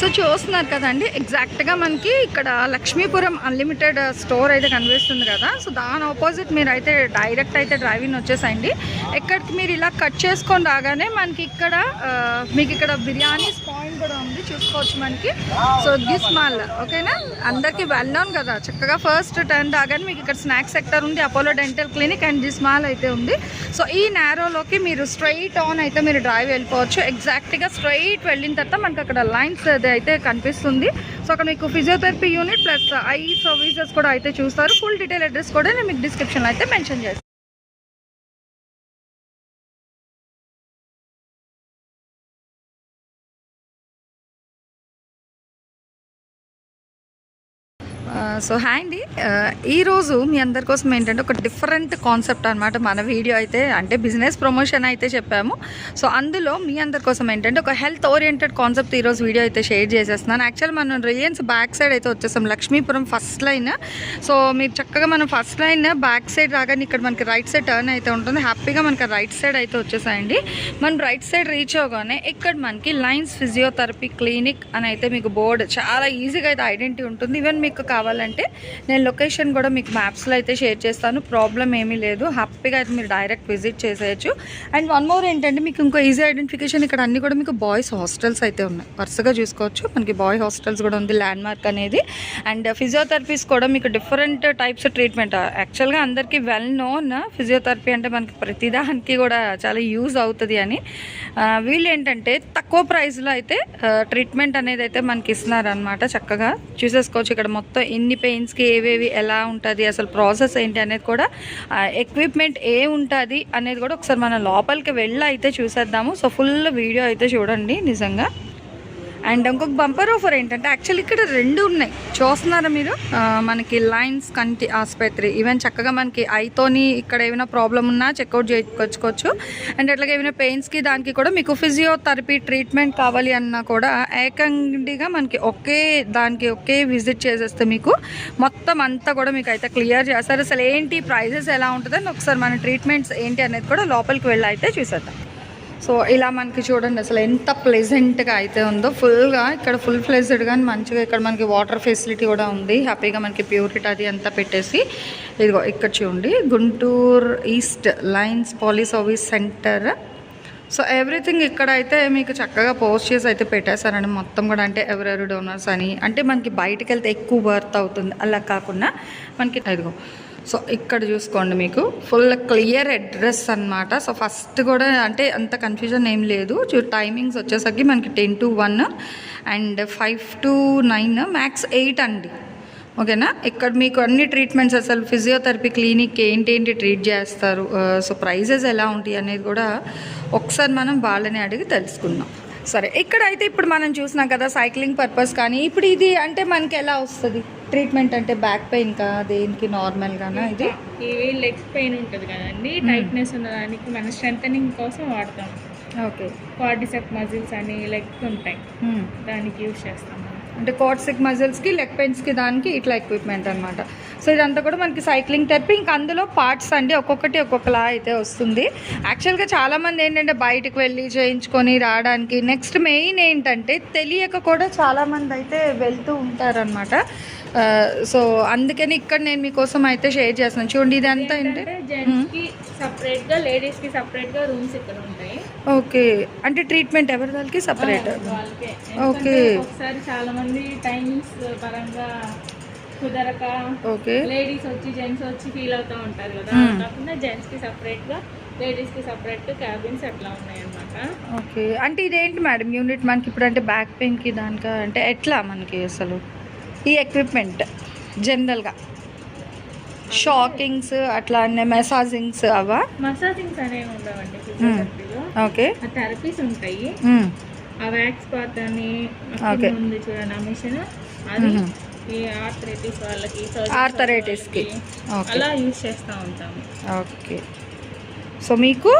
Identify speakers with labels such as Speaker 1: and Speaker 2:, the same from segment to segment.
Speaker 1: So చూస్తున్నారు కదండి ఎగ్జాక్ట్గా మనకి ఇక్కడ లక్ష్మీపురం అన్లిమిటెడ్ స్టోర్ అయితే కనిపిస్తుంది కదా. సో దాని ఆపోజిట్ మీరు అయితే డైరెక్ట్ అయితే డ్రైవింగ్ వచ్చేసండి. ఎక్కడికి మీరు ఇలా కట్ చేసుకొని రాగానే మనకి ఇక్కడ మీకు ఇక్కడ బిర్యానీ పాయింట్ కూడా ఉంది చూసుకోవచ్చు మనకి. సో దిస్ మాల్ ఓకేనా? అందరికీ వెల్ నోన్ కదా. చక్కగా ఫస్ట్ టర్న్ రాగానే మీకు ఇక్కడ స్నాక్స్ సెక్టర్ ఉంది Apollo dental clinic and this mall అయితే ఉంది. సో ఈ నేరోలోకి మీరు స్ట్రైట్ ఆన్ అయితే మీరు డ్రైవ్ వెళ్ళిపోవచ్చు. ఎగ్జాక్ట్గా స్ట్రైట్ వెళ్ళిన తర్వాత మనకి అక్కడ లైన్స్ అయితే కనిపిస్తుంది. సో అక్కడ మీకు physiotherapy unit plus eye services కూడా అయితే చూస్తారు. ఫుల్ డీటెయిల్ అడ్రస్ కూడా నేను మీకు డిస్క్రిప్షన్లో అయితే మెన్షన్ చేస్తాను. సో హాయ్ అండి. ఈరోజు మీ అందరి కోసం ఏంటంటే ఒక డిఫరెంట్ కాన్సెప్ట్ అనమాట మన వీడియో అయితే అంటే బిజినెస్ ప్రమోషన్ అయితే చెప్పాము. సో అందులో మీ అందరి కోసం ఏంటంటే ఒక హెల్త్ ఓరియంటెడ్ కాన్సెప్ట్ ఈరోజు వీడియో అయితే షేర్ చేసేస్తున్నాను. యాక్చువల్ మనం రిలయన్స్ బ్యాక్ సైడ్ అయితే వచ్చేసాం. Lakshmipuram first line. సో మీరు చక్కగా మనం ఫస్ట్ లైన్ బ్యాక్ సైడ్ రాగానే ఇక్కడ మనకి రైట్ సైడ్ టర్న్ అయితే ఉంటుంది. హ్యాపీగా మనకి రైట్ సైడ్ అయితే వచ్చేసాయండి. మనం రైట్ సైడ్ రీచ్ అవగానే ఇక్కడ మనకి లైన్స్ ఫిజియోథెరపీ క్లినిక్ అని అయితే మీకు బోర్డు చాలా ఈజీగా అయితే ఐడెంటిటీ ఉంటుంది. ఈవెన్ మీకు కావాలంటే నేను లొకేషన్ కూడా మీకు మ్యాప్స్లో అయితే షేర్ చేస్తాను. ప్రాబ్లం ఏమీ లేదు. హ్యాపీగా అయితే మీరు డైరెక్ట్ విజిట్ చేసేయచ్చు. అండ్ వన్ మోర్ ఏంటంటే మీకు ఇంకో ఈజీ ఐడెంటిఫికేషన్ ఇక్కడ అన్ని కూడా మీకు బాయ్స్ హాస్టల్స్ అయితే ఉన్నాయి. వరుసగా చూసుకోవచ్చు. మనకి బాయ్ హాస్టల్స్ కూడా ఉంది ల్యాండ్ మార్క్ అనేది. అండ్ ఫిజియోథెరపీస్ కూడా మీకు డిఫరెంట్ టైప్స్ ట్రీట్మెంట్. యాక్చువల్గా అందరికీ వెల్ నోన్. ఫిజియోథెరపీ అంటే మనకి ప్రతిదానికి కూడా చాలా యూజ్ అవుతుంది అని. వీళ్ళు ఏంటంటే తక్కువ ప్రైస్లో అయితే ట్రీట్మెంట్ అనేది అయితే మనకి ఇస్తున్నారనమాట చక్కగా. చూసేసుకోవచ్చు ఇక్కడ మొత్తం ఎన్ని పెయిన్స్కి ఏవేవి ఎలా ఉంటుంది అసలు ప్రాసెస్ ఏంటి అనేది కూడా ఎక్విప్మెంట్ ఏ ఉంటుంది అనేది కూడా ఒకసారి మనం లోపలికి వెళ్ళి అయితే చూసేద్దాము. సో ఫుల్ వీడియో అయితే చూడండి నిజంగా. అండ్ ఇంకొక బంపర్ ఆఫర్ ఏంటంటే యాక్చువల్లీ ఇక్కడ రెండు ఉన్నాయి. చూస్తున్నారా మీరు? మనకి లైన్స్ కంటి ఆసుపత్రి. ఈవెన్ చక్కగా మనకి ఐతోని ఇక్కడ ఏమైనా ప్రాబ్లం ఉన్నా చెక్అవుట్ చేయించుకోవచ్చు అండ్ అట్లాగే ఏమైనా పెయిన్స్కి దానికి కూడా మీకు ఫిజియోథెరపీ ట్రీట్మెంట్ కావాలి అన్నా కూడా ఏకండిగా మనకి ఒకే దానికి ఒకే విజిట్ చేసేస్తే మీకు మొత్తం అంతా కూడా మీకు అయితే క్లియర్ చేస్తారు. అసలు ఏంటి ప్రైజెస్ ఎలా ఉంటుందని ఒకసారి మన ట్రీట్మెంట్స్ ఏంటి అనేది కూడా లోపలికి వెళ్ళి అయితే చూసేద్దాం. సో ఇలా మనకి చూడండి అసలు ఎంత ప్లెజెంట్గా అయితే ఉందో ఫుల్గా ఇక్కడ ఫుల్ ఫ్లెజ్డ్గా మంచిగా ఇక్కడ మనకి వాటర్ ఫెసిలిటీ కూడా ఉంది. హ్యాపీగా మనకి ప్యూరిటీ అది అంతా పెట్టేసి ఇదిగో ఇక్కడ చూడండి Guntur east lines poly service centre so everything ఇక్కడ అయితే మీకు చక్కగా పోస్ట్ చేసి అయితే పెట్టేశారండి. మొత్తం కూడా అంటే ఎవరెవరు డోనర్స్ అని అంటే మనకి బయటకు వెళ్తే ఎక్కువ వర్త్ అవుతుంది. అలా కాకుండా మనకి ఇదిగో. సో ఇక్కడ చూసుకోండి మీకు ఫుల్ క్లియర్ అడ్రస్ అన్నమాట. సో ఫస్ట్ కూడా అంటే అంత కన్ఫ్యూజన్ ఏం లేదు. టైమింగ్స్ వచ్చేసరికి మనకి ten to one and five to nine max eight అండి. ఓకేనా? ఇక్కడ మీకు అన్ని ట్రీట్మెంట్స్ అసలు ఫిజియోథెరపీ క్లినిక్ ఏంటి ఏంటి ట్రీట్ చేస్తారు సో ప్రైజెస్ ఎలా ఉంటాయి అనేది కూడా ఒకసారి మనం వాళ్ళని అడిగి తెలుసుకుందాం. సరే ఇక్కడ అయితే ఇప్పుడు మనం చూసినాం కదా సైక్లింగ్ పర్పస్ కానీ ఇప్పుడు ఇది అంటే మనకి ఎలా వస్తుంది? ట్రీట్మెంట్ అంటే బ్యాక్ పెయిన్ కా దేనికి నార్మల్గానా ఇది?
Speaker 2: ఇవి లెగ్స్ పెయిన్ ఉంటుంది కదండి టైట్నెస్ ఉన్నదానికి మన స్ట్రెంగ్ కోసం వాడతాం.
Speaker 1: ఓకే.
Speaker 2: క్వాడ్రిసెప్ మజిల్స్ అని లెగ్స్ ఉంటాయి. దానికి యూజ్ చేస్తాం.
Speaker 1: అంటే కోట్సిక్ మజిల్స్కి లెగ్ పెయిన్స్కి దానికి ఇట్లా ఎక్విప్మెంట్ అనమాట సో ఇదంతా కూడా మనకి సైక్లింగ్ థెరపీ ఇంకా అందులో పార్ట్స్ అండి ఒక్కొక్కటి ఒక్కొక్కలా అయితే వస్తుంది. యాక్చువల్గా చాలామంది ఏంటంటే బయటకు వెళ్ళి చేయించుకొని రావడానికి నెక్స్ట్ మెయిన్ ఏంటంటే తెలియక కూడా చాలామంది అయితే వెళ్తూ ఉంటారనమాట సో అందుకని ఇక్కడ నేను మీకోసం అయితే షేర్ చేస్తున్నాను. చూడండి ఇదంతా ఏంటి?
Speaker 2: ఏంటంటే జెంట్స్కి సపరేట్గా లేడీస్కి సపరేట్గా రూమ్స్ ఇక్కడ ఉంటాయి.
Speaker 1: ఓకే. అంటే ట్రీట్మెంట్ ఎవరి వాళ్ళకి? Separate okay.
Speaker 2: ఒకసారి చాలా మంది టైమింగ్స్ పరంగా కుదరక
Speaker 1: ఓకే.
Speaker 2: లేడీస్ వచ్చి జెంట్స్ వచ్చి ఫీల్ అవుతూ ఉంటారు కదా.
Speaker 1: Hmm.
Speaker 2: కాకుండా జెంట్స్కి సపరేట్గా లేడీస్కి సపరేట్ క్యాబిన్స్ అట్లా ఉన్నాయి అన్నమాట
Speaker 1: ఓకే. అంటే ఇదేంటి మేడం యూనిట్ మనకి ఇప్పుడు అంటే బ్యాక్ పెయిన్కి దానిక అంటే ఎట్లా మనకి అసలు? ఈ ఎక్విప్మెంట్ జనరల్గా షాకింగ్స్ అట్లా మెసాజింగ్స్ అవా?
Speaker 2: మసాజింగ్స్ అనేవి ఉండవండి ఫిజియోథెరపీలో
Speaker 1: ఓకే
Speaker 2: థెరపీస్ ఉంటాయి. ఆ వ్యాక్స్ పార్ట్ అని. ఉంది చూడండి ఆ మిషన్ అది ఆర్థరైటిస్ వాళ్ళకి surgery
Speaker 1: Arthritis కి.
Speaker 2: వాళ్ళకి
Speaker 1: Okay.
Speaker 2: అలా యూజ్ చేస్తూ ఉంటాము
Speaker 1: ఓకే సో మీకు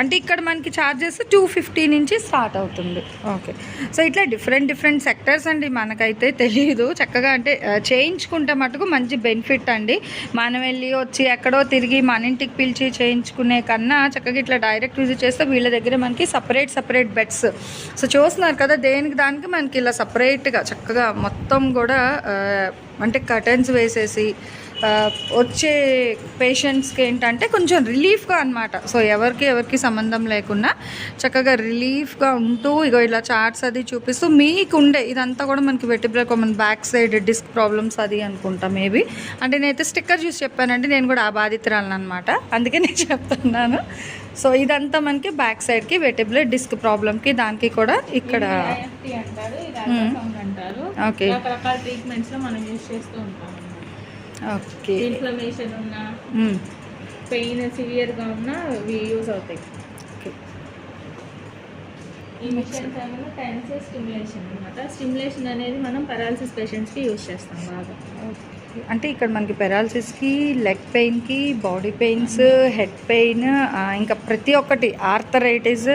Speaker 1: అంటే ఇక్కడ మనకి ఛార్జెస్ టూ ఫిఫ్టీ నుంచి స్టార్ట్ అవుతుంది. ఓకే సో ఇట్లా డిఫరెంట్ డిఫరెంట్ సెక్టర్స్ అండి మనకైతే తెలియదు చక్కగా అంటే చేయించుకుంటే మటుకు మంచి బెనిఫిట్ అండి. మనం వెళ్ళి వచ్చి ఎక్కడో తిరిగి మన ఇంటికి పిలిచి చేయించుకునే కన్నా చక్కగా ఇట్లా డైరెక్ట్ విజిట్ చేస్తే వీళ్ళ దగ్గర మనకి సపరేట్ సపరేట్ బెడ్స్ సో చూస్తున్నారు కదా దేనికి దానికి మనకి ఇలా సపరేట్గా చక్కగా మొత్తం కూడా అంటే కర్టన్స్ వేసేసి వచ్చే పేషెంట్స్కి ఏంటంటే కొంచెం రిలీఫ్గా అనమాట సో ఎవరికి ఎవరికి సంబంధం లేకుండా చక్కగా రిలీఫ్గా ఉంటూ ఇగో ఇలా చార్ట్స్ అది చూపిస్తూ మీకు ఉండే ఇదంతా కూడా మనకి వెటిబ్రల్ మన బ్యాక్ సైడ్ డిస్క్ ప్రాబ్లమ్స్ అది అనుకుంటా మేబీ అంటే నేనైతే స్టిక్కర్ చూసి చెప్పానంటే నేను కూడా ఆ బాధితురాలను అనమాట అందుకే నేను చెప్తున్నాను. సో ఇదంతా మనకి బ్యాక్ సైడ్కి వెటిబ్రల్ డిస్క్ ప్రాబ్లమ్కి దానికి కూడా ఇక్కడ Okay.
Speaker 2: రకరకాల ట్రీట్మెంట్స్లో మనం యూజ్ చేస్తూ ఉంటాం
Speaker 1: ఓకే
Speaker 2: ఇన్ఫ్లమేషన్ ఉన్నా. పెయిన్ సివియర్గా ఉన్నా ఇవి యూజ్ అవుతాయి.
Speaker 1: ఓకే
Speaker 2: ఈ మిషన్స్ ఏమైనా టెన్స్ స్టిమ్యులేషన్ అనమాట స్టిమ్యులేషన్ అనేది మనం పెరాలసిస్ పేషెంట్స్కి యూజ్ చేస్తాం బాగా.
Speaker 1: అంటే ఇక్కడ మనకి పెరాలసిస్కి లెగ్ పెయిన్కి బాడీ పెయిన్స్ హెడ్ పెయిన్ ఇంకా ప్రతి ఒక్కటి ఆర్థరైటిస్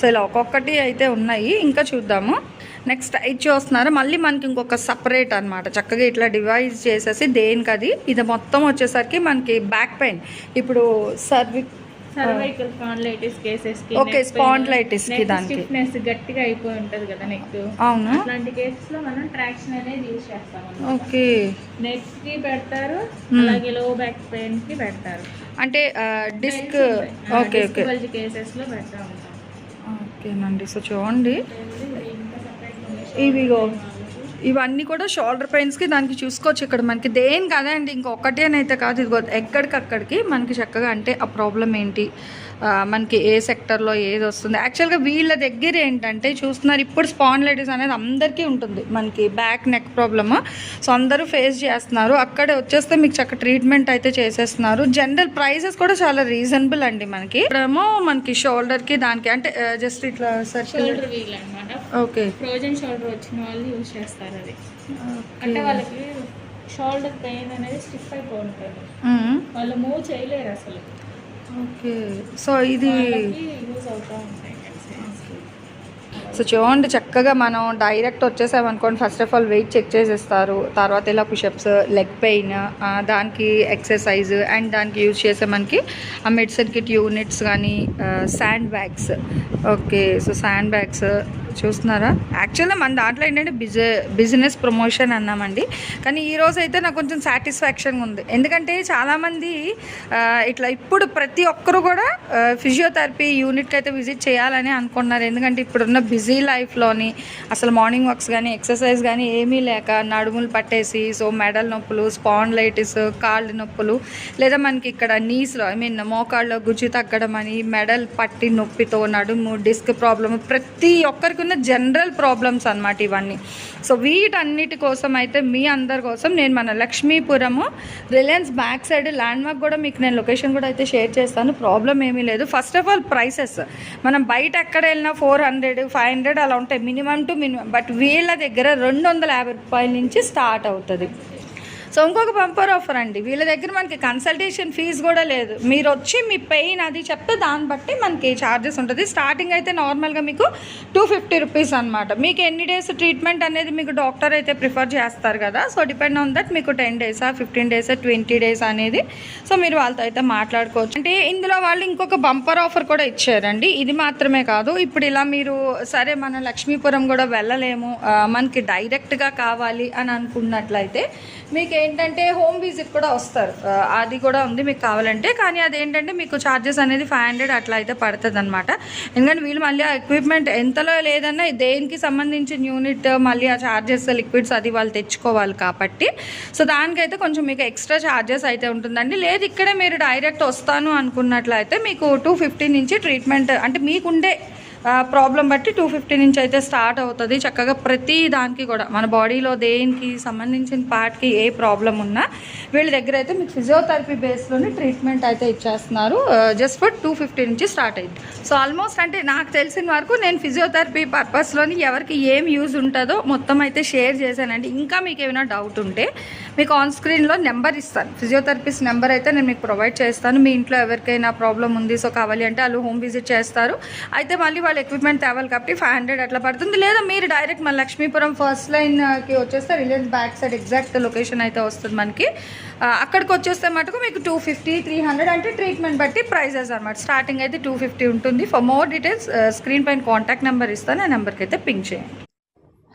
Speaker 1: సో ఇలా ఒక్కొక్కటి అయితే ఉన్నాయి. ఇంకా చూద్దాము. నెక్స్ట్ ఇది చూస్తున్నారు. మళ్ళీ మనకి ఇంకొక సపరేట్ అన్నమాట. చక్కగా ఇట్లా డివైజ్ చేసేసి దేనికి అది ఇది మొత్తం వచ్చేసరికి మనకి బ్యాక్ పెయిన్ ఇప్పుడు సర్విక్
Speaker 2: సర్వైకల్ స్పాండ్లైటిస్ కేసెస్కి
Speaker 1: Okay, spondylitis కి దానికి.
Speaker 2: స్టిఫ్నెస్ గట్టిగా అయిపోయి ఉంటది కదా నెక్
Speaker 1: అవును?
Speaker 2: అట్లాంటి కేసెస్లో మనం ట్రాక్షన్ అనేది యూజ్ చేస్తాం
Speaker 1: ఓకే
Speaker 2: నెక్కి పెడతారు
Speaker 1: Hmm.
Speaker 2: అలాగే లో బ్యాక్ పెయిన్కి పెడతారు.
Speaker 1: అంటే డిస్క్ ఓకే ఓకే
Speaker 2: కేసెస్లో పెడతా ఉంటాం
Speaker 1: ఓకేనండి సో చూడండి. ఇవిగో ఇవన్నీ కూడా షోల్డర్ పెయిన్స్కి దానికి చూసుకోవచ్చు ఇక్కడ మనకి. దేని కదండి ఇంకొకటి అని అయితే కాదు ఇది ఎక్కడికక్కడికి మనకి చక్కగా అంటే ఆ ప్రాబ్లం ఏంటి? మనకి ఏ సెక్టర్లో ఏది వస్తుంది. యాక్చువల్గా వీళ్ళ దగ్గర ఏంటంటే చూస్తున్నారు ఇప్పుడు స్పాన్లైటిస్ అనేది అందరికీ ఉంటుంది. మనకి బ్యాక్ నెక్ ప్రాబ్లమ్ సో అందరూ ఫేస్ చేస్తున్నారు. అక్కడే వచ్చేస్తే మీకు చక్క ట్రీట్మెంట్ అయితే చేసేస్తున్నారు. జనరల్ ప్రైసెస్ కూడా చాలా రీజనబుల్ అండి మనకి. ఇప్పుడేమో మనకి షోల్డర్కి దానికి అంటే జస్ట్ ఇట్లా సర్కిల్
Speaker 2: షోల్డర్ వీల్ అన్నమాట.
Speaker 1: ఓకే
Speaker 2: ఫ్రోజన్ షోల్డర్ వచ్చిన వాళ్ళు యూజ్ చేస్తారు అది. అంటే వాళ్ళకి షోల్డర్ పెయిన్ అనేది స్టిఫ్ అయిపోయి ఉంటుంది వాళ్ళు మూవ్ చేయలేరు అసలు.
Speaker 1: ఓకే. సో ఇది సో చూడండి చక్కగా మనం direct వచ్చేసామనుకోండి. First of all weight check చేసేస్తారు. తర్వాత ఇలా పుషప్స్ లెగ్ పెయిన్ దానికి ఎక్సర్సైజ్ అండ్ దానికి యూజ్ చేసే మనకి ఆ మెడిసిన్ కిట్ యూనిట్స్ కానీ sand bags okay so sand bags చూస్తున్నారా? యాక్చువల్గా మన దాంట్లో ఏంటంటే బిజ బిజినెస్ ప్రమోషన్ అన్నామండి. కానీ ఈరోజు అయితే నాకు కొంచెం సాటిస్ఫాక్షన్గా ఉంది. ఎందుకంటే చాలామంది ఇట్లా ఇప్పుడు ప్రతి ఒక్కరు కూడా ఫిజియోథెరపీ యూనిట్కి అయితే విజిట్ చేయాలని అనుకుంటున్నారు. ఎందుకంటే ఇప్పుడున్న బిజీ లైఫ్లోని అసలు మార్నింగ్ వాక్స్ కానీ ఎక్సర్సైజ్ కానీ ఏమీ లేక నడుములు పట్టేసి సో మెడల్ నొప్పులు స్పాండ్లైటిస్ కాళ్ళు నొప్పులు లేదా మనకి ఇక్కడ నీస్లో ఐ మీన్ మోకాళ్ళలో గుజ్జు తగ్గడం అని మెడల్ పట్టి నొప్పితో నడుము డిస్క్ ప్రాబ్లమ్ ప్రతి ఒక్కరికి ఉన్న జనరల్ ప్రాబ్లమ్స్ అనమాట ఇవన్నీ. సో వీటన్నిటి కోసం అయితే మీ అందరి కోసం నేను మన Lakshmipuram Reliance back side landmark కూడా మీకు నేను లొకేషన్ కూడా అయితే షేర్ చేస్తాను. ప్రాబ్లం ఏమీ లేదు. ఫస్ట్ ఆఫ్ ఆల్ ప్రైసెస్ మనం బయట ఎక్కడ వెళ్ళినా ఫోర్ హండ్రెడ్ ఫైవ్ హండ్రెడ్ అలా ఉంటాయి. మినిమం టు మినిమం బట్ వీళ్ళ దగ్గర రెండు వందల యాభై రూపాయల నుంచి స్టార్ట్ అవుతుంది. సో ఇంకొక బంపర్ ఆఫర్ అండి. వీళ్ళ దగ్గర మనకి కన్సల్టేషన్ ఫీజు కూడా లేదు. మీరు వచ్చి మీ పెయిన్ అది చెప్తే దాన్ని బట్టి మనకి ఛార్జెస్ ఉంటుంది. స్టార్టింగ్ అయితే నార్మల్గా మీకు టూ ఫిఫ్టీ రూపీస్ అనమాట మీకు ఎన్ని డేస్ ట్రీట్మెంట్ అనేది మీకు డాక్టర్ అయితే ప్రిఫర్ చేస్తారు కదా? సో డిపెండ్ ఆన్ దట్ మీకు టెన్ డేసా ఫిఫ్టీన్ డేసా ట్వంటీ డేస్ అనేది. సో మీరు వాళ్ళతో అయితే మాట్లాడుకోవచ్చు. అంటే ఇందులో వాళ్ళు ఇంకొక బంపర్ ఆఫర్ కూడా ఇచ్చారండి. ఇది మాత్రమే కాదు. ఇప్పుడు ఇలా మీరు సరే మన లక్ష్మీపురం కూడా వెళ్ళలేము మనకి డైరెక్ట్గా కావాలి అని అనుకున్నట్లయితే మీకు ఏంటంటే హోమ్ విజిట్ కూడా వస్తారు. అది కూడా ఉంది మీకు కావాలంటే. కానీ అదేంటంటే మీకు ఛార్జెస్ అనేది ఫైవ్ హండ్రెడ్ అట్లా అయితే పడుతుంది అనమాట ఎందుకంటే వీళ్ళు మళ్ళీ ఆ ఎక్విప్మెంట్ ఎంతలో లేదన్నా దేనికి సంబంధించిన యూనిట్ మళ్ళీ ఆ ఛార్జెస్ లిక్విడ్స్ అది వాళ్ళు తెచ్చుకోవాలి కాబట్టి. సో దానికైతే కొంచెం మీకు ఎక్స్ట్రా ఛార్జెస్ అయితే ఉంటుందండి. లేదు ఇక్కడే మీరు డైరెక్ట్ వస్తాను అనుకున్నట్లయితే మీకు టూ ఫిఫ్టీ నుంచి ట్రీట్మెంట్ అంటే మీకుండే ప్రాబ్లం బట్టి టూ ఫిఫ్టీ నుంచి అయితే స్టార్ట్ అవుతుంది. చక్కగా ప్రతి దానికి కూడా మన బాడీలో దేనికి సంబంధించిన పార్ట్కి ఏ ప్రాబ్లం ఉన్నా వీళ్ళ దగ్గర అయితే మీకు ఫిజియోథెరపీ బేస్లోనే ట్రీట్మెంట్ అయితే ఇచ్చేస్తున్నారు. జస్ట్ ఫర్ టూ ఫిఫ్టీ నుంచి స్టార్ట్ అయింది. సో ఆల్మోస్ట్ అంటే నాకు తెలిసిన వరకు నేను ఫిజియోథెరపీ పర్పస్లోని ఎవరికి ఏం యూజ్ ఉంటుందో మొత్తం అయితే షేర్ చేశానండి. ఇంకా మీకు ఏమైనా డౌట్ ఉంటే మీకు ఆన్ స్క్రీన్లో నెంబర్ ఇస్తాను. ఫిజియోథెరపిస్ట్ నెంబర్ అయితే నేను మీకు ప్రొవైడ్ చేస్తాను. మీ ఇంట్లో ఎవరికైనా ప్రాబ్లం ఉంది సో కావాలి అంటే వాళ్ళు హోమ్ విజిట్ చేస్తారు. అయితే మళ్ళీ వాళ్ళు ఎక్విప్మెంట్ తేవాలి కాబట్టి ఫైవ్ హండ్రెడ్ అట్లా పడుతుంది. లేదా మీరు డైరెక్ట్ మన లక్ష్మీపురం ఫస్ట్ లైన్కి వచ్చేస్తే Reliance back side exact location అయితే వస్తుంది మనకి. అక్కడికి వచ్చేస్తే మటుకు మీకు టూ ఫిఫ్టీ త్రీ హండ్రెడ్ అంటే ట్రీట్మెంట్ బట్టి ప్రైజెస్ అనమాట స్టార్టింగ్ అయితే టూ ఫిఫ్టీ ఉంటుంది. ఫర్ మోర్ డీటెయిల్స్ స్క్రీన్ పైన కాంటాక్ట్ నెంబర్ ఇస్తాను. ఆ నెంబర్కి అయితే పింక్ చేయండి.